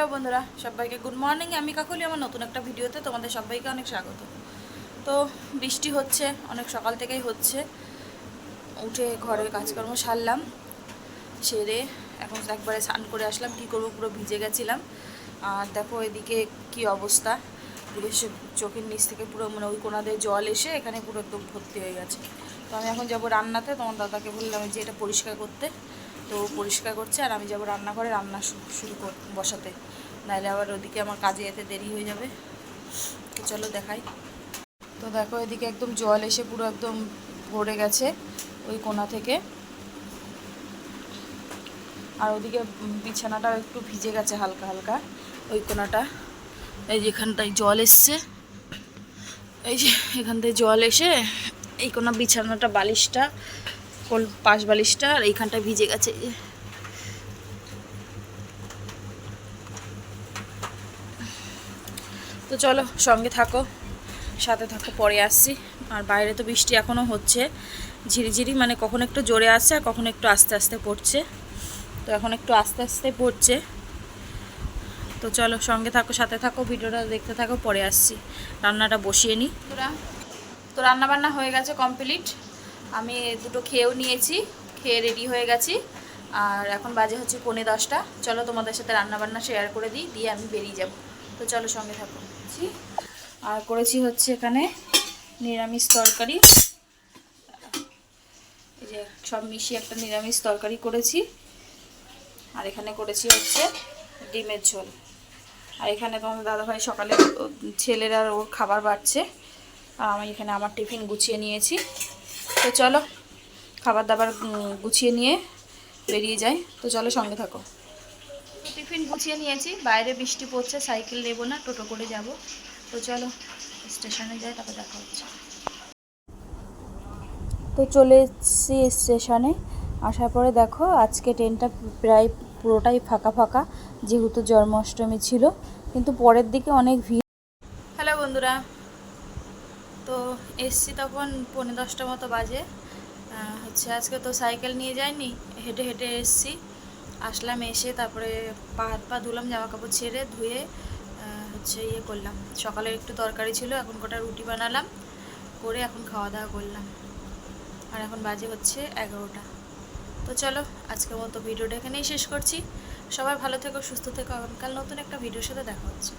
Hello বন্ধুরা, সবাইকে good morning আমি কাকুলি, আমার নতুন একটা ভিডিওতে তোমাদের সবাইকে অনেক স্বাগত। তো বৃষ্টি হচ্ছে, অনেক সকাল থেকেই হচ্ছে। উঠে ঘরের কাজকর্ম সারলাম, সেরে এখন একবারে স্নান করে আসলাম, কী করব পুরো ভিজে গেছিলাম। আর দেখো এদিকে কি অবস্থা পুরো চোখের নিচ থেকে পুরো মানে ওই কোনাদের জল এসে এখানে পুরো একদম ভর্তি হয়ে গেছে। তো আমি এখন যাব রান্নাতে, তোমার দাদাকে বললাম যে এটা পরিষ্কার করতে। তো পরিষ্কার করছে আর আমি যাব রান্নাঘরে রান্না শুরু কর, বসাতে। নাহলে আবার ওদিকে আমার কাজে যেতে দেরি হয়ে যাবে। তো চলো দেখাই। তো দেখো এদিকে একদম জল এসে পুরো একদম ভরে গেছে ওই কোনা থেকে। আর ওদিকে বিছানাটাও একটু ভিজে গেছে হালকা হালকা ওই কোনাটা। এই যে এখানটায় জল এসছে। এই যে এখান থেকে জল এসে এই কোনা বিছানাটা বালিশটা কোল পাশ বালিশটা আর এইখানটা ভিজে গেছে। তো চলো সঙ্গে থাকো, সাথে থাকো, পরে আসছি। আর বাইরে তো বৃষ্টি এখনও হচ্ছে। ঝিরিঝিরি মানে কখন একটু জোরে আসছে আর কখন একটু আস্তে আস্তে পড়ছে। তো এখন একটু আস্তে আস্তে পড়ছে। তো চলো সঙ্গে থাকো, সাথে থাকো, ভিডিওটা দেখতে থাকো, পরে আসছি। রান্নাটা বসিয়ে নিই তো রান্না বান্না হয়ে গেছে কমপ্লিট। আমি দুটো খেয়েও নিয়েছি, খেয়ে রেডি হয়ে গেছি। আর এখন বাজে হচ্ছে পৌনে দশটা। চলো তোমাদের সাথে রান্না বান্না শেয়ার করে দিই, দিয়ে আমি বেরিয়ে যাব। তো চলো সঙ্গে থাকো। আর করেছি হচ্ছে এখানে নিরামিষ তরকারি। এই যে সব মিশিয়ে একটা নিরামিষ তরকারি করেছি। আর এখানে করেছি হচ্ছে ডিমের ঝোল। আর এখানে তোমাদের দাদাভাই সকালে ছেলের ওর খাবার বাড়ছে। আমি এখানে আমার টিফিন গুছিয়ে নিয়েছি। তো চলো খাবার দাবার গুছিয়ে নিয়ে বেরিয়ে যাই। তো চলো সঙ্গে থাকো। টিফিন গুছিয়ে নিয়েছি বাইরে বৃষ্টি পড়ছে সাইকেল নেব না টোটো করে যাব। তো চলো স্টেশনে যাই তারপর দেখা হচ্ছে। তো চলে এসেছি স্টেশনে। আসার পরে দেখো আজকে ট্রেনটা প্রায় পুরোটাই ফাঁকা ফাঁকা যেহেতু জন্মাষ্টমী ছিল। কিন্তু পরের দিকে অনেক ভিড়। হ্যালো বন্ধুরা তো এসছি তখন পৌনে দশটা মতো বাজে। হচ্ছে আজকে তো সাইকেল নিয়ে যাইনি, হেঁটে হেঁটে এসছি। আসলাম এসে তারপরে পা হাত পা ধুলাম জামা কাপড় ছেড়ে ধুয়ে হচ্ছে ইয়ে করলাম। সকালে একটু তরকারি ছিল, এখন কটা রুটি বানালাম, করে এখন খাওয়া দাওয়া করলাম। আর এখন বাজে হচ্ছে এগারোটা। তো চলো, আজকের মতো ভিডিওটা এখানেই শেষ করছি। সবাই ভালো থেকো, সুস্থ থেকো। আগামীকাল নতুন একটা ভিডিওর সাথে দেখা হচ্ছে।